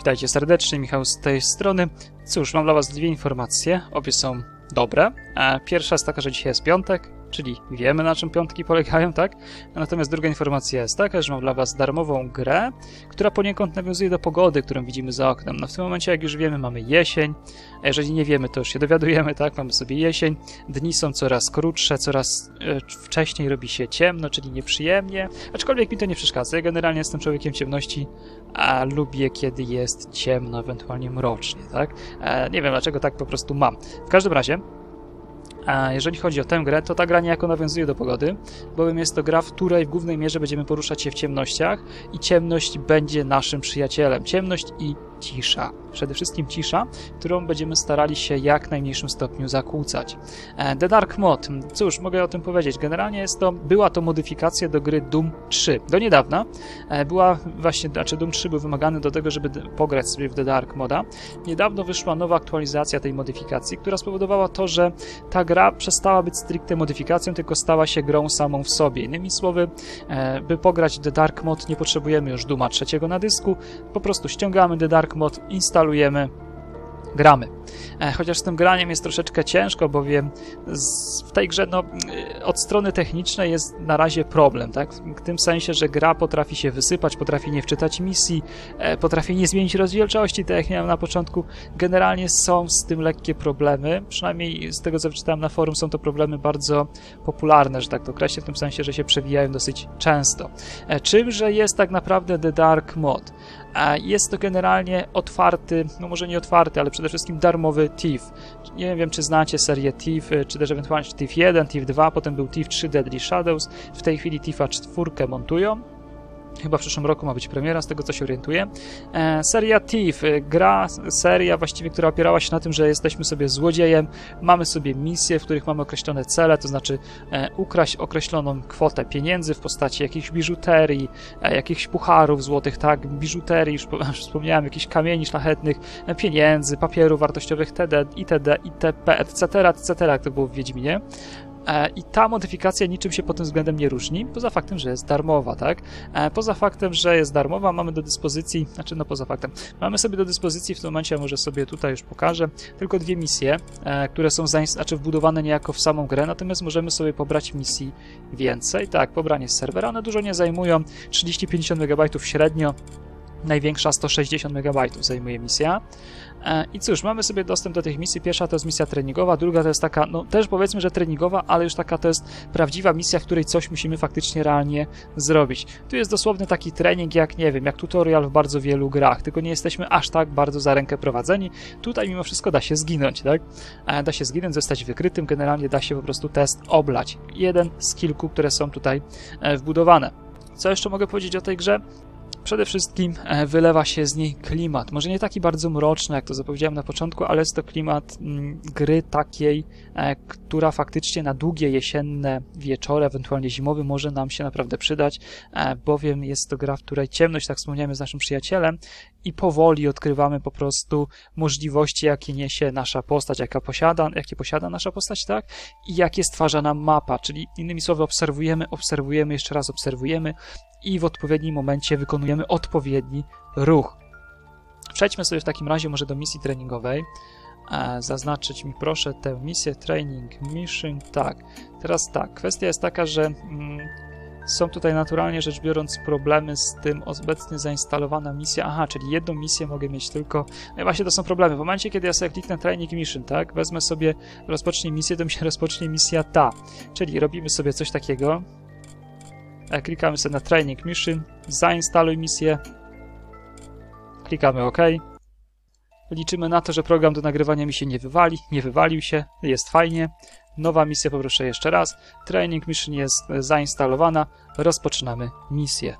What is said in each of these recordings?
Witajcie serdecznie, Michał z tej strony. Cóż, mam dla Was dwie informacje, obie są dobre. Pierwsza jest taka, że dzisiaj jest piątek, czyli wiemy na czym piątki polegają, tak? Natomiast druga informacja jest taka, że mam dla Was darmową grę, która poniekąd nawiązuje do pogody, którą widzimy za oknem. No w tym momencie, jak już wiemy, mamy jesień, a jeżeli nie wiemy, to już się dowiadujemy, tak? Mamy sobie jesień, dni są coraz krótsze, coraz e, wcześniej robi się ciemno, czyli nieprzyjemnie, aczkolwiek mi to nie przeszkadza. Ja generalnie jestem człowiekiem ciemności, a lubię, kiedy jest ciemno, ewentualnie mrocznie, tak? E, nie wiem, dlaczego tak po prostu mam. W każdym razie, jeżeli chodzi o tę grę, to ta gra niejako nawiązuje do pogody, bowiem jest to gra, w której w głównej mierze będziemy poruszać się w ciemnościach i ciemność będzie naszym przyjacielem. Ciemność i cisza. Przede wszystkim cisza, którą będziemy starali się jak najmniejszym stopniu zakłócać. E, The Dark Mod. Cóż, mogę o tym powiedzieć. Generalnie jest to, była to modyfikacja do gry Doom 3. Do niedawna e, była właśnie, znaczy Doom 3 był wymagany do tego, żeby pograć sobie w The Dark Moda. Niedawno wyszła nowa aktualizacja tej modyfikacji, która spowodowała to, że ta gra przestała być stricte modyfikacją, tylko stała się grą samą w sobie. Innymi słowy, e, by pograć The Dark Mod nie potrzebujemy już Duma trzeciego na dysku, po prostu ściągamy The Dark Mod, instalujemy, gramy. E, chociaż z tym graniem jest troszeczkę ciężko, bowiem w tej grze no, od strony technicznej jest na razie problem, tak? W tym sensie, że gra potrafi się wysypać, potrafi nie wczytać misji, e, potrafi nie zmienić rozdzielczości, tak jak miałem na początku. Generalnie są z tym lekkie problemy, przynajmniej z tego co wyczytałem na forum są to problemy bardzo popularne, że tak to określę, w tym sensie, że się przewijają dosyć często. E, czymże jest tak naprawdę The Dark Mod? Jest to generalnie otwarty, no może nie otwarty, ale przede wszystkim darmowy TIFF. Nie wiem, czy znacie serię TIFF, czy też ewentualnie TIFF 1, TIFF 2, potem był TIFF 3 Deadly Shadows. W tej chwili TIFFa 4 montują. Chyba w przyszłym roku ma być premiera, z tego co się orientuję. E, seria Thief, e, gra, seria właściwie, która opierała się na tym, że jesteśmy sobie złodziejem, mamy sobie misje, w których mamy określone cele, to znaczy e, ukraść określoną kwotę pieniędzy w postaci jakichś biżuterii, e, jakichś pucharów złotych, tak, biżuterii, już, już wspomniałem, jakichś kamieni szlachetnych, e, pieniędzy, papierów wartościowych, TD, itd., itp., etc., etc., jak to było w Wiedźminie. E, I ta modyfikacja niczym się pod tym względem nie różni, poza faktem, że jest darmowa, tak? E, poza faktem, że jest darmowa, mamy do dyspozycji, znaczy no poza faktem, mamy sobie do dyspozycji w tym momencie, może sobie tutaj już pokażę, tylko dwie misje, e, które są znaczy wbudowane niejako w samą grę, natomiast możemy sobie pobrać misji więcej. Tak, pobranie z serwera, one dużo nie zajmują, 30-50 MB średnio, największa 160 MB zajmuje misja. E, I cóż, mamy sobie dostęp do tych misji. Pierwsza to jest misja treningowa, druga to jest taka, no też powiedzmy, że treningowa, ale już taka to jest prawdziwa misja, w której coś musimy faktycznie realnie zrobić. Tu jest dosłowny taki trening, jak nie wiem, jak tutorial w bardzo wielu grach, tylko nie jesteśmy aż tak bardzo za rękę prowadzeni. Tutaj mimo wszystko da się zginąć, tak? E, da się zginąć, zostać wykrytym, generalnie da się po prostu test oblać. Jeden z kilku, które są tutaj e, wbudowane. Co jeszcze mogę powiedzieć o tej grze? Przede wszystkim e, wylewa się z niej klimat. Może nie taki bardzo mroczny, jak to zapowiedziałem na początku, ale jest to klimat mm, gry takiej, e, która faktycznie na długie jesienne wieczory, ewentualnie zimowy, może nam się naprawdę przydać, e, bowiem jest to gra, w której ciemność, tak wspomniałem, z naszym przyjacielem i powoli odkrywamy po prostu możliwości, jakie niesie nasza postać, jaka posiada, jakie posiada nasza postać, tak? I jakie stwarza nam mapa, czyli innymi słowy obserwujemy, obserwujemy, jeszcze raz obserwujemy i w odpowiednim momencie wykonujemy odpowiedni ruch. Przejdźmy sobie w takim razie może do misji treningowej. E, zaznaczyć mi proszę tę misję training mission. Tak, teraz tak. Kwestia jest taka, że mm, są tutaj naturalnie rzecz biorąc problemy z tym obecnie zainstalowana misja. Aha, czyli jedną misję mogę mieć tylko. No i właśnie to są problemy. W momencie, kiedy ja sobie kliknę training mission, tak, wezmę sobie rozpocznij misję, to mi się rozpocznie misja ta. Czyli robimy sobie coś takiego. Klikamy sobie na Training Mission, zainstaluj misję, klikamy OK. Liczymy na to, że program do nagrywania mi się nie wywali, nie wywalił się, jest fajnie. Nowa misja poproszę jeszcze raz. Training Mission jest zainstalowana, rozpoczynamy misję.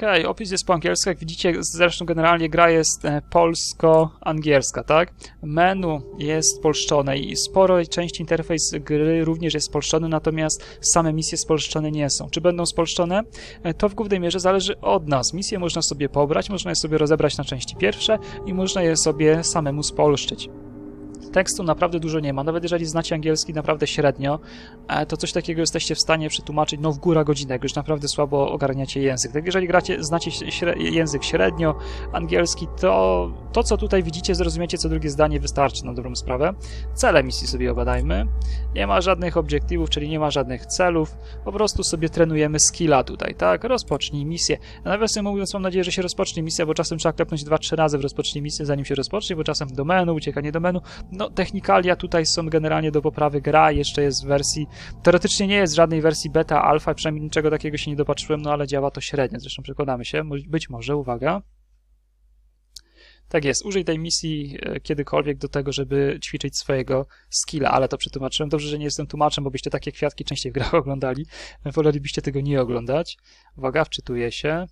Okej, okay, opis jest po angielsku, jak widzicie, zresztą generalnie gra jest e, polsko-angielska, tak? Menu jest polszczone i sporo części interfejs gry również jest spolszczony, natomiast same misje spolszczone nie są. Czy będą spolszczone? E, to w głównej mierze zależy od nas. Misje można sobie pobrać, można je sobie rozebrać na części pierwsze i można je sobie samemu spolszczyć. Tekstu naprawdę dużo nie ma, nawet jeżeli znacie angielski naprawdę średnio, e, to coś takiego jesteście w stanie przetłumaczyć no w góra godzinę, jak już naprawdę słabo ogarniacie język. Tak jeżeli gracie, znacie język średnio, angielski, to to, co tutaj widzicie, zrozumiecie co drugie zdanie, wystarczy na dobrą sprawę. Cele misji sobie obadajmy. Nie ma żadnych obiektywów, czyli nie ma żadnych celów, po prostu sobie trenujemy skilla tutaj, tak? Rozpocznij misję. Nawiasem mówiąc, mam nadzieję, że się rozpocznie misja, bo czasem trzeba klepnąć 2-3 razy w rozpocznij misję, zanim się rozpocznie, bo czasem domenu, uciekanie domenu, no, technikalia tutaj są generalnie do poprawy. Gra jeszcze jest w wersji, teoretycznie nie jest żadnej wersji beta, alfa, przynajmniej niczego takiego się nie dopatrzyłem, no ale działa to średnio. Zresztą przekonamy się. Być może, uwaga. Tak jest, użyj tej misji e, kiedykolwiek do tego, żeby ćwiczyć swojego skilla, ale to przetłumaczyłem. Dobrze, że nie jestem tłumaczem, bo byście takie kwiatki częściej w grach oglądali. Wolelibyście tego nie oglądać. Uwaga, wczytuję się.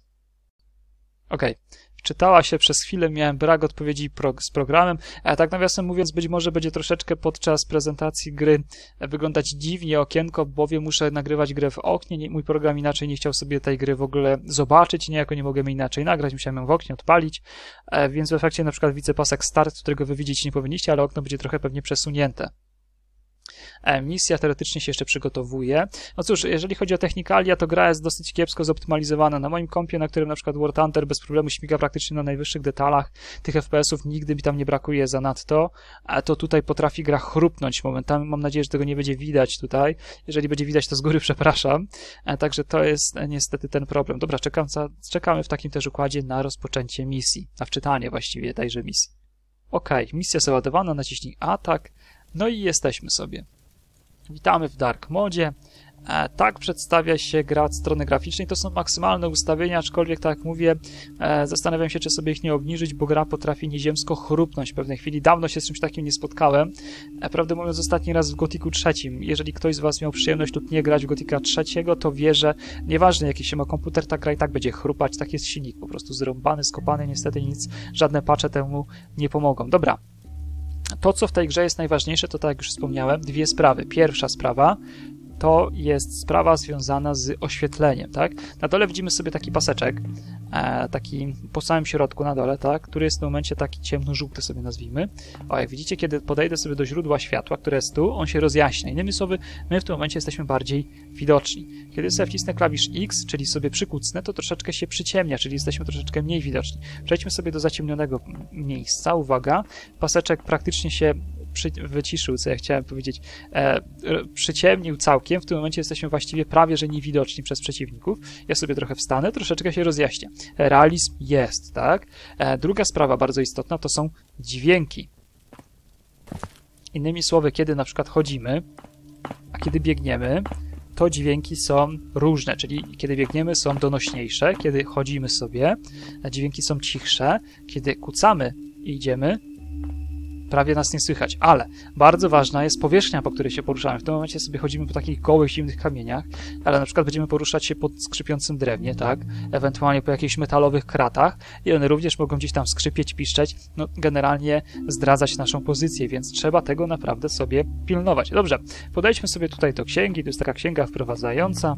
Okej. Okay. Czytała się przez chwilę, miałem brak odpowiedzi pro, z programem, a tak nawiasem mówiąc, być może będzie troszeczkę podczas prezentacji gry wyglądać dziwnie okienko, bowiem muszę nagrywać grę w oknie, nie, mój program inaczej nie chciał sobie tej gry w ogóle zobaczyć, niejako nie mogę inaczej nagrać, musiałem ją w oknie odpalić, e, więc w efekcie na przykład widzę pasek start, którego wy widzieć nie powinniście, ale okno będzie trochę pewnie przesunięte. E, misja teoretycznie się jeszcze przygotowuje. No cóż, jeżeli chodzi o technikalia, to gra jest dosyć kiepsko zoptymalizowana. Na moim kompie, na którym na przykład War Thunder bez problemu śmiga praktycznie na najwyższych detalach, tych FPS-ów nigdy mi tam nie brakuje zanadto, a to tutaj potrafi gra chrupnąć momentami. Mam nadzieję, że tego nie będzie widać tutaj. Jeżeli będzie widać, to z góry przepraszam. E, także to jest e, niestety ten problem. Dobra, czekam, czekamy w takim też układzie na rozpoczęcie misji, na wczytanie właściwie tejże misji. Ok, misja załadowana, naciśnij atak, no i jesteśmy sobie. Witamy w Dark Modzie. E, tak przedstawia się gra od strony graficznej. To są maksymalne ustawienia, aczkolwiek tak jak mówię, e, zastanawiam się, czy sobie ich nie obniżyć, bo gra potrafi nieziemsko chrupnąć w pewnej chwili. Dawno się z czymś takim nie spotkałem. E, prawdę mówiąc, ostatni raz w Gotiku trzecim. Jeżeli ktoś z Was miał przyjemność lub nie grać w Gotika trzeciego, to wie, że nieważne jaki się ma komputer, ta gra i tak będzie chrupać. Tak jest silnik, po prostu zrąbany, skopany, niestety nic, żadne pacze temu nie pomogą. Dobra, to, co w tej grze jest najważniejsze, to tak jak już wspomniałem, dwie sprawy. Pierwsza sprawa to jest sprawa związana z oświetleniem, tak? Na dole widzimy sobie taki paseczek, e, taki po samym środku na dole, tak? Który jest w tym momencie taki ciemno-żółty sobie nazwijmy. O, jak widzicie, kiedy podejdę sobie do źródła światła, które jest tu, on się rozjaśnia. Innymi słowy, my w tym momencie jesteśmy bardziej widoczni. Kiedy sobie wcisnę klawisz X, czyli sobie przykucnę, to troszeczkę się przyciemnia, czyli jesteśmy troszeczkę mniej widoczni. Przejdźmy sobie do zaciemnionego miejsca. Uwaga, paseczek praktycznie się przy, wyciszył, co ja chciałem powiedzieć, e, przyciemnił całkiem. W tym momencie jesteśmy właściwie prawie, że niewidoczni przez przeciwników. Ja sobie trochę wstanę, troszeczkę się rozjaśnia. Realizm jest, tak? E, druga sprawa bardzo istotna to są dźwięki. Innymi słowy, kiedy na przykład chodzimy, a kiedy biegniemy, to dźwięki są różne, czyli kiedy biegniemy są donośniejsze, kiedy chodzimy sobie, dźwięki są cichsze, kiedy kucamy i idziemy, prawie nas nie słychać, ale bardzo ważna jest powierzchnia, po której się poruszamy. W tym momencie sobie chodzimy po takich gołych, zimnych kamieniach, ale na przykład będziemy poruszać się po skrzypiącym drewnie, tak? Ewentualnie po jakichś metalowych kratach i one również mogą gdzieś tam skrzypieć, piszczeć, no generalnie zdradzać naszą pozycję, więc trzeba tego naprawdę sobie pilnować. Dobrze, podejdźmy sobie tutaj do księgi, to jest taka księga wprowadzająca.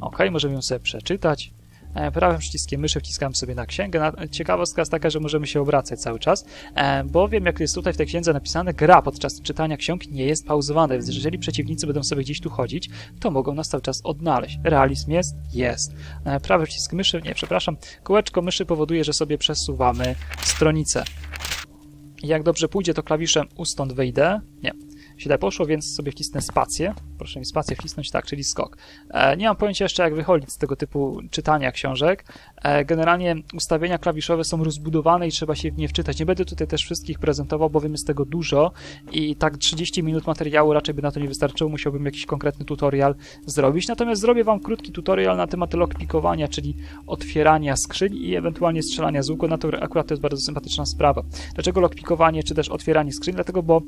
Ok, możemy ją sobie przeczytać. E, prawym przyciskiem myszy wciskam sobie na księgę. Ciekawostka jest taka, że możemy się obracać cały czas, e, bowiem jak jest tutaj w tej księdze napisane, gra podczas czytania ksiąg nie jest pauzowana, więc jeżeli przeciwnicy będą sobie gdzieś tu chodzić, to mogą nas cały czas odnaleźć. Realizm jest? Jest. E, prawy przycisk myszy, nie, przepraszam, kółeczko myszy powoduje, że sobie przesuwamy stronicę. Jak dobrze pójdzie, to klawiszem ustąd wyjdę. Nie, źle poszło, więc sobie wcisnę spację. Proszę mi spację wcisnąć, tak, czyli skok. E, nie mam pojęcia jeszcze, jak wychodzić z tego typu czytania książek. E, generalnie ustawienia klawiszowe są rozbudowane i trzeba się w nie wczytać. Nie będę tutaj też wszystkich prezentował, bowiem jest tego dużo i tak 30 minut materiału raczej by na to nie wystarczyło. Musiałbym jakiś konkretny tutorial zrobić. Natomiast zrobię Wam krótki tutorial na temat lockpikowania, czyli otwierania skrzyń i ewentualnie strzelania z łuku. Na to akurat to jest bardzo sympatyczna sprawa. Dlaczego lockpikowanie, czy też otwieranie skrzyń? Dlatego, bo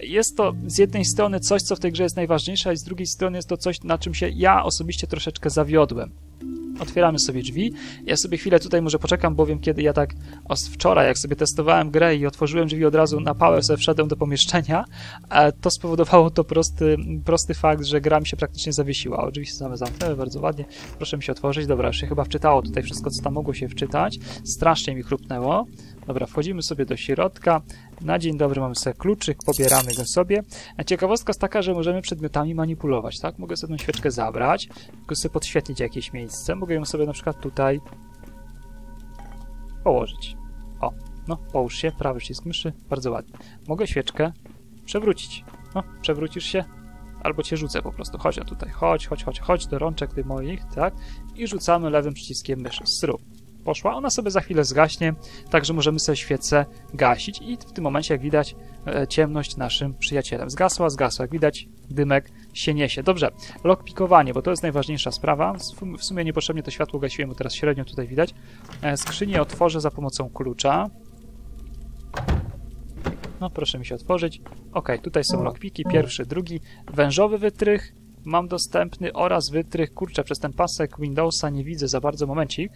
jest to z jednej strony coś, co w tej grze jest najważniejsze, a z drugiej strony jest to coś, na czym się ja osobiście troszeczkę zawiodłem. Otwieramy sobie drzwi. Ja sobie chwilę tutaj może poczekam, bowiem kiedy ja tak wczoraj, jak sobie testowałem grę i otworzyłem drzwi od razu na pałę, sobie wszedłem do pomieszczenia, to spowodowało to prosty, prosty fakt, że gra mi się praktycznie zawiesiła. Oczywiście same zamknęły bardzo ładnie. Proszę mi się otworzyć. Dobra, już się chyba wczytało tutaj wszystko, co tam mogło się wczytać. Strasznie mi chrupnęło. Dobra, wchodzimy sobie do środka. Na dzień dobry mamy sobie kluczyk, pobieramy go sobie. A ciekawostka jest taka, że możemy przedmiotami manipulować, tak? Mogę sobie tę świeczkę zabrać, mogę sobie podświetlić jakieś miejsce, mogę ją sobie na przykład tutaj położyć. O, no, połóż się, prawy przycisk myszy, bardzo ładnie. Mogę świeczkę przewrócić. No, przewrócisz się, albo cię rzucę po prostu. Chodź o tutaj, chodź, chodź, chodź, chodź do rączek tych moich, tak? I rzucamy lewym przyciskiem myszy. Srób. Poszła, ona sobie za chwilę zgaśnie, także możemy sobie świecę gasić i w tym momencie, jak widać, e, ciemność naszym przyjacielem. Zgasła, zgasła, jak widać, dymek się niesie. Dobrze, lockpikowanie, bo to jest najważniejsza sprawa. W sumie niepotrzebnie to światło gasiłem, bo teraz średnio tutaj widać. E, skrzynię otworzę za pomocą klucza. No, proszę mi się otworzyć. Ok, tutaj są lockpiki, pierwszy, drugi, wężowy wytrych mam dostępny oraz wytrych, kurczę, przez ten pasek Windowsa nie widzę za bardzo, momencik.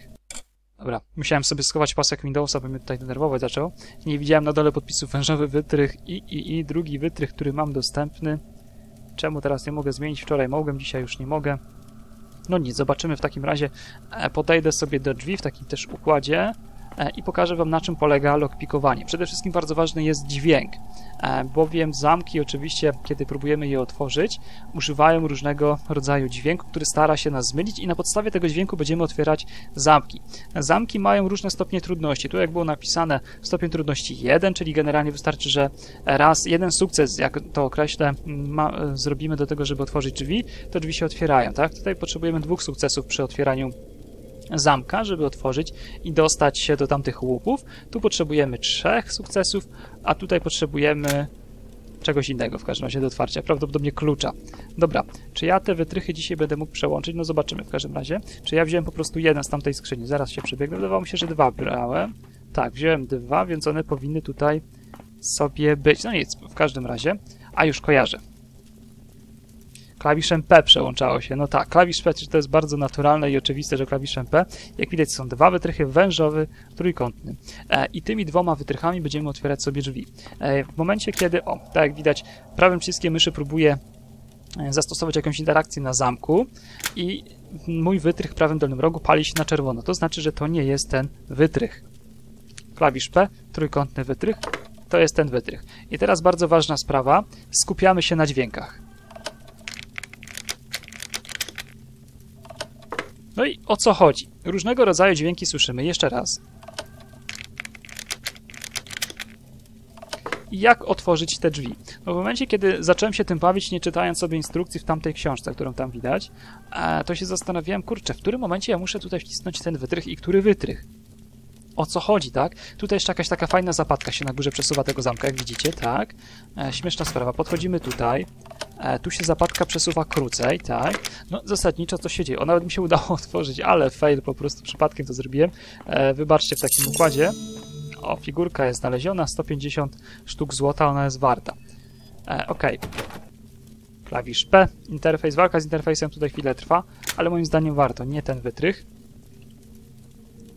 Dobra, musiałem sobie schować pasek Windowsa, bo mnie tutaj denerwować zaczął. Nie widziałem na dole podpisu wężowy wytrych i, i, i drugi wytrych, który mam dostępny. Czemu teraz nie mogę zmienić? Wczoraj mogłem, dzisiaj już nie mogę. No nic, zobaczymy w takim razie. E, podejdę sobie do drzwi w takim też układzie. E, i pokażę Wam na czym polega lockpikowanie. Przede wszystkim bardzo ważny jest dźwięk, e, bowiem zamki oczywiście, kiedy próbujemy je otworzyć, używają różnego rodzaju dźwięku, który stara się nas zmylić i na podstawie tego dźwięku będziemy otwierać zamki. Zamki mają różne stopnie trudności. Tu jak było napisane stopień trudności 1, czyli generalnie wystarczy, że raz jeden sukces, jak to określę, ma, zrobimy do tego, żeby otworzyć drzwi, to drzwi się otwierają, tak? Tutaj potrzebujemy dwóch sukcesów przy otwieraniu zamka, żeby otworzyć i dostać się do tamtych łupów. Tu potrzebujemy trzech sukcesów, a tutaj potrzebujemy czegoś innego w każdym razie do otwarcia, prawdopodobnie klucza. Dobra, czy ja te wytrychy dzisiaj będę mógł przełączyć? No zobaczymy w każdym razie. Czy ja wziąłem po prostu jeden z tamtej skrzyni? Zaraz się przebiegnę. Wydawało mi się, że dwa brałem. Tak, wziąłem dwa, więc one powinny tutaj sobie być. No nic, w każdym razie. A już kojarzę. Klawiszem P przełączało się. No tak, klawisz P to jest bardzo naturalne i oczywiste, że klawiszem P, jak widać, są dwa wytrychy, wężowy, trójkątny. E, I tymi dwoma wytrychami będziemy otwierać sobie drzwi. E, w momencie, kiedy, o, tak jak widać, prawym przyciskiem myszy próbuję e, zastosować jakąś interakcję na zamku i mój wytrych w prawym dolnym rogu pali się na czerwono. To znaczy, że to nie jest ten wytrych. Klawisz P, trójkątny wytrych, to jest ten wytrych. I teraz bardzo ważna sprawa, skupiamy się na dźwiękach. No i o co chodzi? Różnego rodzaju dźwięki słyszymy. Jeszcze raz. jak otworzyć te drzwi. No w momencie, kiedy zacząłem się tym bawić, nie czytając sobie instrukcji w tamtej książce, którą tam widać, e, to się zastanawiałem, kurczę, w którym momencie ja muszę tutaj wcisnąć ten wytrych i który wytrych? O co chodzi, tak? Tutaj jeszcze jakaś taka fajna zapadka się na górze przesuwa tego zamka, jak widzicie, tak? E, śmieszna sprawa. Podchodzimy tutaj, E, tu się zapadka przesuwa krócej, tak? No zasadniczo co się dzieje? O, nawet mi się udało otworzyć, ale fail, po prostu przypadkiem to zrobiłem. E, wybaczcie w takim układzie. O, figurka jest znaleziona, 150 sztuk złota ona jest warta. E, ok. Klawisz P, interfejs, walka z interfejsem tutaj chwilę trwa, ale moim zdaniem warto, nie ten wytrych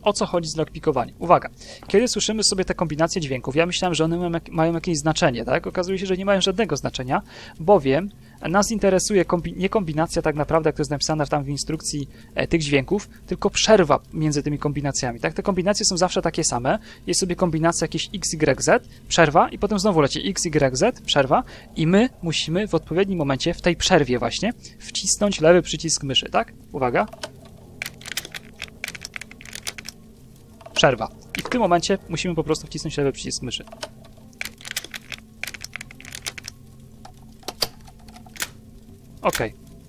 o co chodzi z lockpikowaniem. Uwaga, kiedy słyszymy sobie te kombinacje dźwięków, ja myślałem, że one mają jakieś znaczenie, tak? Okazuje się, że nie mają żadnego znaczenia, bowiem nas interesuje kombi nie kombinacja tak naprawdę, jak to jest napisane tam w instrukcji e, tych dźwięków, tylko przerwa między tymi kombinacjami, tak? Te kombinacje są zawsze takie same. Jest sobie kombinacja jakieś x, y, z, przerwa i potem znowu leci x, y, z, przerwa i my musimy w odpowiednim momencie, w tej przerwie właśnie, wcisnąć lewy przycisk myszy, tak? Uwaga. Przerwa. I w tym momencie musimy po prostu wcisnąć lewy przycisk myszy. Ok,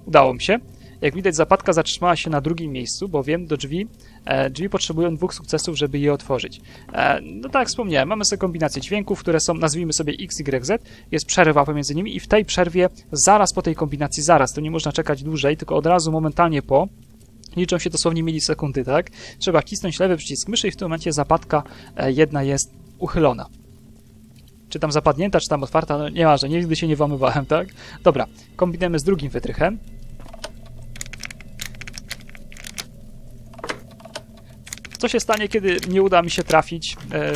udało mi się. Jak widać, zapadka zatrzymała się na drugim miejscu, bowiem do drzwi, e, drzwi potrzebują dwóch sukcesów, żeby je otworzyć. E, no tak jak wspomniałem, mamy sobie kombinację dźwięków, które są, nazwijmy sobie x, y, z, jest przerwa pomiędzy nimi i w tej przerwie, zaraz po tej kombinacji, zaraz, to nie można czekać dłużej, tylko od razu, momentalnie po, Liczą się dosłownie milisekundy, tak? Trzeba wcisnąć lewy przycisk myszy i w tym momencie zapadka e, jedna jest uchylona. Czy tam zapadnięta, czy tam otwarta, no że nigdy się nie włamywałem, tak? Dobra, kombinujemy z drugim wytrychem. Co się stanie, kiedy nie uda mi się trafić e,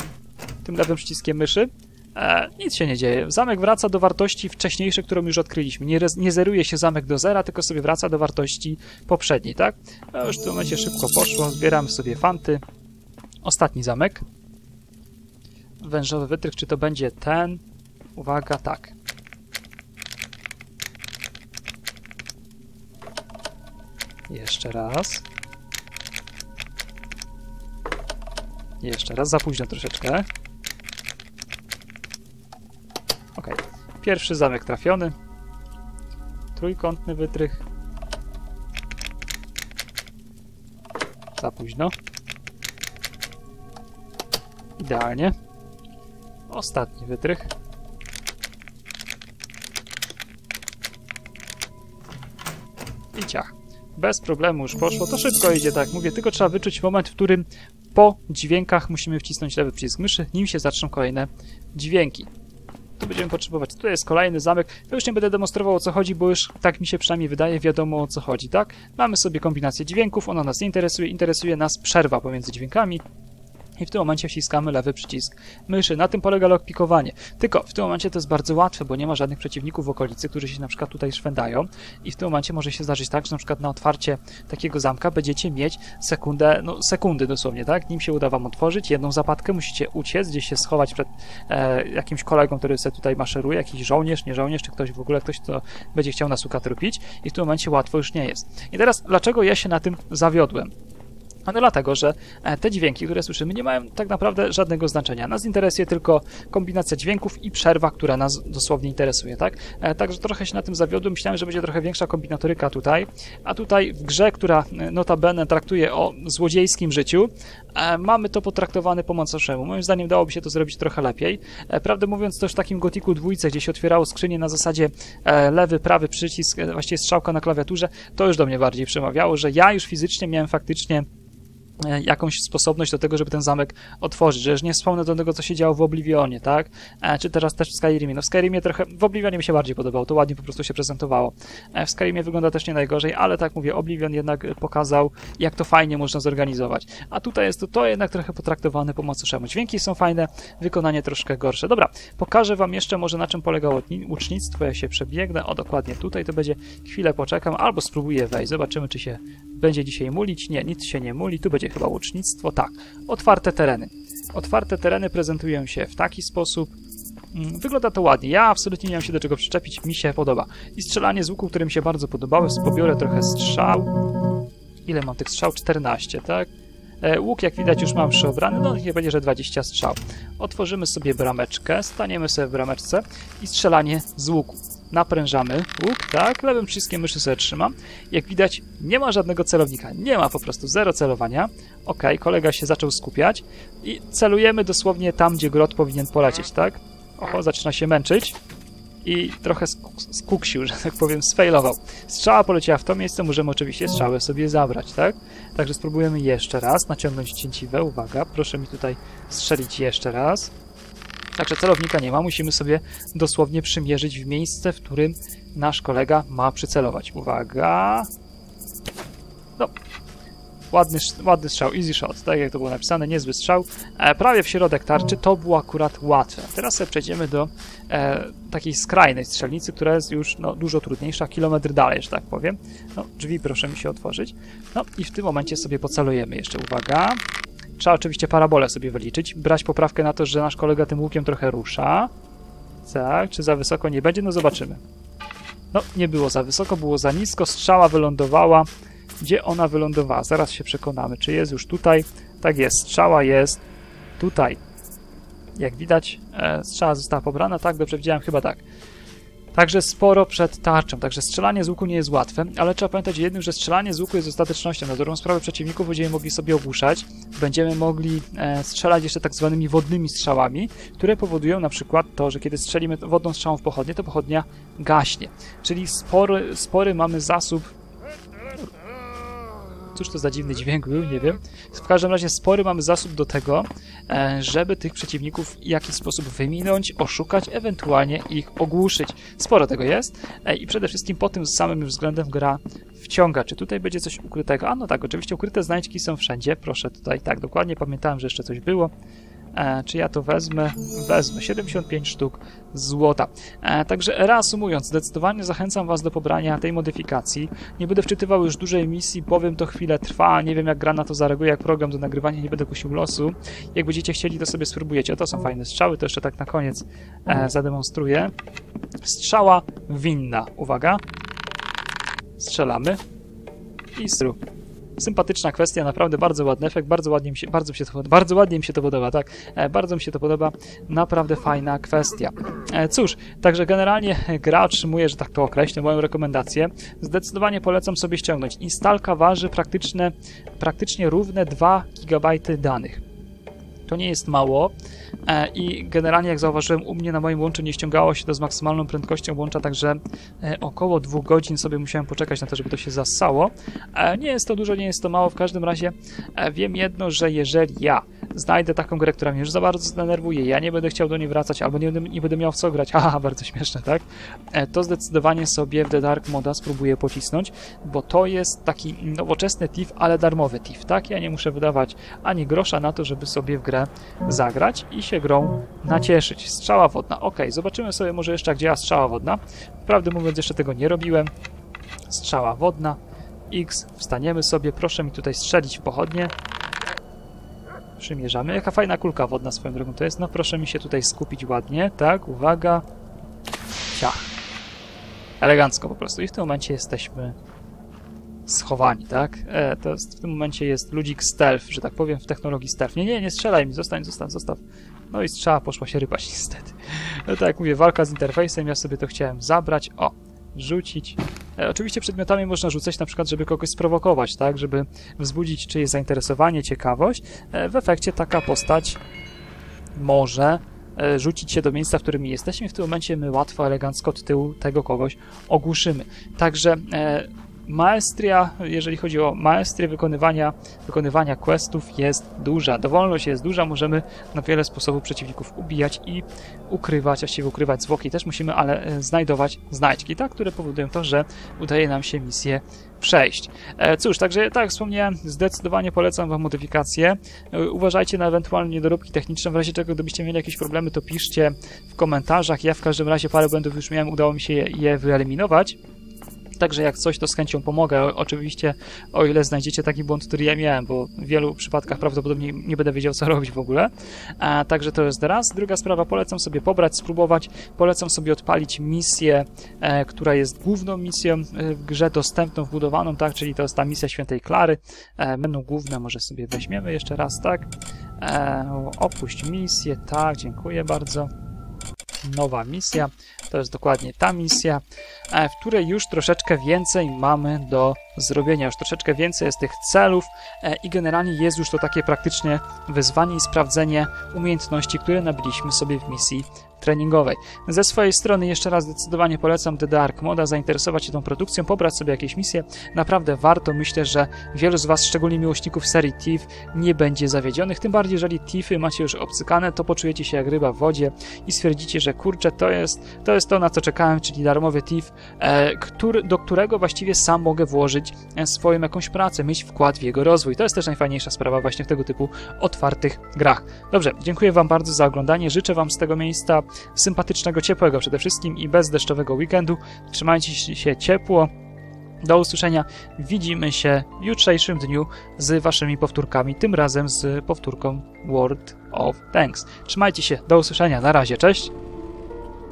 tym lewym przyciskiem myszy? E, nic się nie dzieje. Zamek wraca do wartości wcześniejszej, którą już odkryliśmy. Nie, nie zeruje się zamek do zera, tylko sobie wraca do wartości poprzedniej, tak? No już w tym momencie szybko poszło. Zbieramy sobie fanty. Ostatni zamek. wężowy wytrych, czy to będzie ten? Uwaga, tak. Jeszcze raz. Jeszcze raz, za późno troszeczkę. Ok. Pierwszy zamek trafiony. Trójkątny wytrych. Za późno. Idealnie. Ostatni wytrych. I ciach. Bez problemu już poszło. To szybko idzie, tak mówię. Tylko trzeba wyczuć moment, w którym po dźwiękach musimy wcisnąć lewy przycisk myszy, nim się zaczną kolejne dźwięki. Tu będziemy potrzebować. Tutaj jest kolejny zamek. Ja już nie będę demonstrował o co chodzi, bo już tak mi się przynajmniej wydaje, wiadomo o co chodzi, tak? Mamy sobie kombinację dźwięków, ona nas nie interesuje, interesuje nas przerwa pomiędzy dźwiękami i w tym momencie wciskamy lewy przycisk myszy. Na tym polega lockpikowanie. Tylko w tym momencie to jest bardzo łatwe, bo nie ma żadnych przeciwników w okolicy, którzy się na przykład tutaj szwędają i w tym momencie może się zdarzyć tak, że na przykład na otwarcie takiego zamka będziecie mieć sekundę, no sekundy dosłownie, tak? Nim się uda wam otworzyć, jedną zapadkę musicie uciec, gdzieś się schować przed e, jakimś kolegą, który sobie tutaj maszeruje, jakiś żołnierz, nie żołnierz, czy ktoś w ogóle, ktoś, kto będzie chciał nas ukatrupić i w tym momencie łatwo już nie jest. I teraz, dlaczego ja się na tym zawiodłem? Ano dlatego, że e, te dźwięki, które słyszymy, nie mają tak naprawdę żadnego znaczenia. Nas interesuje tylko kombinacja dźwięków i przerwa, która nas dosłownie interesuje, tak? E, także trochę się na tym zawiodłem. Myślałem, że będzie trochę większa kombinatoryka tutaj, a tutaj w grze, która e, notabene traktuje o złodziejskim życiu, mamy to potraktowane po macoszemu. Moim zdaniem dałoby się to zrobić trochę lepiej. Prawdę mówiąc, też w takim Gotiku dwójce, gdzie się otwierało skrzynię na zasadzie lewy, prawy przycisk, właściwie strzałka na klawiaturze, to już do mnie bardziej przemawiało, że ja już fizycznie miałem faktycznie jakąś sposobność do tego, żeby ten zamek otworzyć, że już nie wspomnę do tego, co się działo w Oblivionie, tak? E, czy teraz też w Skyrimie. No w Skyrimie trochę, w Oblivionie mi się bardziej podobało, to ładnie po prostu się prezentowało. E, w Skyrimie wygląda też nie najgorzej, ale tak mówię, Oblivion jednak pokazał, jak to fajnie można zorganizować. A tutaj jest to, to jednak trochę potraktowane po macoszemu. Dźwięki są fajne, wykonanie troszkę gorsze. Dobra, pokażę wam jeszcze może na czym polegało łucznictwo, ja się przebiegnę, o dokładnie tutaj, to będzie chwilę poczekam, albo spróbuję wejść, zobaczymy, czy się będzie dzisiaj mulić. Nie, nic się nie muli, tu będzie będzie chyba łucznictwo. Tak, otwarte tereny. Otwarte tereny prezentują się w taki sposób. Mm, wygląda to ładnie. Ja absolutnie nie mam się do czego przyczepić. Mi się podoba. I strzelanie z łuku, które mi się bardzo podobało. Pobiorę trochę strzał. Ile mam tych strzał? 14, tak? E, łuk, jak widać, już mam przeobrany. No, niech będzie, że 20 strzał. Otworzymy sobie brameczkę, staniemy sobie w brameczce i strzelanie z łuku naprężamy łuk, tak, lewym przyciskiem myszy sobie trzymam. Jak widać, nie ma żadnego celownika, nie ma po prostu zero celowania. Ok, kolega się zaczął skupiać i celujemy dosłownie tam, gdzie grot powinien polecieć, tak? Oho, zaczyna się męczyć i trochę skuksił, że tak powiem, sfailował. Strzała poleciała w to miejsce, możemy oczywiście strzałę sobie zabrać, tak? Także spróbujemy jeszcze raz naciągnąć cięciwe, uwaga, proszę mi tutaj strzelić jeszcze raz. Także celownika nie ma, musimy sobie dosłownie przymierzyć w miejsce, w którym nasz kolega ma przycelować. Uwaga! No, ładny, ładny strzał, easy shot, tak jak to było napisane, niezły strzał. E, prawie w środek tarczy, to było akurat łatwe. Teraz sobie przejdziemy do e, takiej skrajnej strzelnicy, która jest już no, dużo trudniejsza, kilometr dalej, że tak powiem. No, drzwi proszę mi się otworzyć. No i w tym momencie sobie pocelujemy jeszcze, uwaga. Trzeba oczywiście parabolę sobie wyliczyć, brać poprawkę na to, że nasz kolega tym łukiem trochę rusza. Tak, czy za wysoko nie będzie? No zobaczymy. No, nie było za wysoko, było za nisko, strzała wylądowała. Gdzie ona wylądowała? Zaraz się przekonamy, czy jest już tutaj. Tak jest, strzała jest tutaj. Jak widać, e, strzała została pobrana, tak? Dobrze widziałem, chyba tak. Także sporo przed tarczą, także strzelanie z łuku nie jest łatwe, ale trzeba pamiętać jednym, że strzelanie z łuku jest ostatecznością. Na dobrą sprawę przeciwników będziemy mogli sobie ogłuszać, będziemy mogli e, strzelać jeszcze tak zwanymi wodnymi strzałami, które powodują na przykład to, że kiedy strzelimy wodną strzałą w pochodnie, to pochodnia gaśnie. Czyli spory, spory mamy zasób Cóż to za dziwny dźwięk był, nie wiem. W każdym razie spory mamy zasób do tego, e, żeby tych przeciwników w jakiś sposób wyminąć, oszukać, ewentualnie ich ogłuszyć. Sporo tego jest e, i przede wszystkim po tym samym względem gra wciąga. Czy tutaj będzie coś ukrytego? A no tak, oczywiście ukryte znajdźki są wszędzie. Proszę tutaj, tak, dokładnie pamiętałem, że jeszcze coś było. E, czy ja to wezmę? Wezmę. 75 sztuk złota. E, także reasumując, zdecydowanie zachęcam Was do pobrania tej modyfikacji. Nie będę wczytywał już dużej misji, powiem to chwilę trwa, nie wiem jak gra na to zareaguje, jak program do nagrywania, nie będę kusił losu. Jak będziecie chcieli, to sobie spróbujecie. To są fajne strzały, to jeszcze tak na koniec e, zademonstruję. Strzała winna. Uwaga. Strzelamy. I stru. Sympatyczna kwestia, naprawdę bardzo ładny efekt, bardzo ładnie mi się, bardzo mi się to bardzo ładnie mi się to podoba, tak, e, bardzo mi się to podoba, naprawdę fajna kwestia. E, cóż, także generalnie gra otrzymuje, że tak to określę, moją rekomendację. Zdecydowanie polecam sobie ściągnąć. Instalka waży praktyczne, praktycznie równe 2 GB danych. To nie jest mało e, i generalnie jak zauważyłem u mnie na moim łączu nie ściągało się to z maksymalną prędkością łącza, także e, około dwóch godzin sobie musiałem poczekać na to, żeby to się zassało. E, nie jest to dużo, nie jest to mało, w każdym razie wiem jedno, że jeżeli ja znajdę taką grę, która mnie już za bardzo zdenerwuje, ja nie będę chciał do niej wracać, albo nie, nie będę miał w co grać, haha, bardzo śmieszne, tak? To zdecydowanie sobie w The Dark Moda spróbuję pocisnąć, bo to jest taki nowoczesny TIF, ale darmowy TIF, tak? Ja nie muszę wydawać ani grosza na to, żeby sobie w grę grę zagrać i się grą nacieszyć. Strzała wodna. Ok, zobaczymy sobie może jeszcze, jak działa strzała wodna. Prawdę mówiąc, jeszcze tego nie robiłem. Strzała wodna. X, wstaniemy sobie. Proszę mi tutaj strzelić w pochodnie. Przymierzamy. Jaka fajna kulka wodna swoją drogą to jest. No proszę mi się tutaj skupić ładnie. Tak, uwaga. Ciach. Elegancko po prostu. I w tym momencie jesteśmy schowani, tak? E, to jest, w tym momencie jest ludzik stealth, że tak powiem, w technologii stealth. Nie, nie, nie strzelaj mi, zostań, zostań, zostaw. No i strzała poszła się rybać niestety. No tak jak mówię, walka z interfejsem, ja sobie to chciałem zabrać. O, rzucić. E, oczywiście przedmiotami można rzucać na przykład, żeby kogoś sprowokować, tak? Żeby wzbudzić czyjeś zainteresowanie, ciekawość. E, w efekcie taka postać może e, rzucić się do miejsca, w którym jesteśmy. W tym momencie my łatwo, elegancko od tyłu tego kogoś ogłuszymy. Także e, maestria, jeżeli chodzi o maestrię wykonywania, wykonywania questów jest duża. Dowolność jest duża, możemy na wiele sposobów przeciwników ubijać i ukrywać, właściwie ukrywać zwłoki też musimy, ale e, znajdować znajdźki, tak, które powodują to, że udaje nam się misję przejść. E, cóż, także tak jak wspomniałem, zdecydowanie polecam Wam modyfikację. E, uważajcie na ewentualne niedoróbki techniczne, w razie czego gdybyście mieli jakieś problemy, to piszcie w komentarzach. Ja w każdym razie parę błędów już miałem, udało mi się je wyeliminować. Także jak coś, to z chęcią pomogę. Oczywiście, o ile znajdziecie taki błąd, który ja miałem, bo w wielu przypadkach prawdopodobnie nie będę wiedział, co robić w ogóle. A, także to jest raz. Druga sprawa, polecam sobie pobrać, spróbować. Polecam sobie odpalić misję, e, która jest główną misją e, w grze, dostępną, wbudowaną, tak, czyli to jest ta misja Świętej Klary. E, menu główne może sobie weźmiemy jeszcze raz, tak. E, opuść misję, tak, dziękuję bardzo nowa misja. To jest dokładnie ta misja, e, w której już troszeczkę więcej mamy do zrobienia. Już troszeczkę więcej jest tych celów e, i generalnie jest już to takie praktycznie wyzwanie i sprawdzenie umiejętności, które nabyliśmy sobie w misji treningowej. Ze swojej strony jeszcze raz zdecydowanie polecam The Dark Moda, zainteresować się tą produkcją, pobrać sobie jakieś misje. Naprawdę warto. Myślę, że wielu z Was, szczególnie miłośników serii Thief, nie będzie zawiedzionych. Tym bardziej, jeżeli Thiefy macie już obcykane, to poczujecie się jak ryba w wodzie i stwierdzicie, że kurczę, to jest to, jest to na co czekałem, czyli darmowy Thief, e, który, do którego właściwie sam mogę włożyć e, swoją jakąś pracę, mieć wkład w jego rozwój. To jest też najfajniejsza sprawa właśnie w tego typu otwartych grach. Dobrze, dziękuję Wam bardzo za oglądanie. Życzę Wam z tego miejsca sympatycznego, ciepłego przede wszystkim i bezdeszczowego weekendu. Trzymajcie się ciepło. Do usłyszenia. Widzimy się w jutrzejszym dniu z waszymi powtórkami, tym razem z powtórką World of Tanks. Trzymajcie się, do usłyszenia. Na razie, cześć.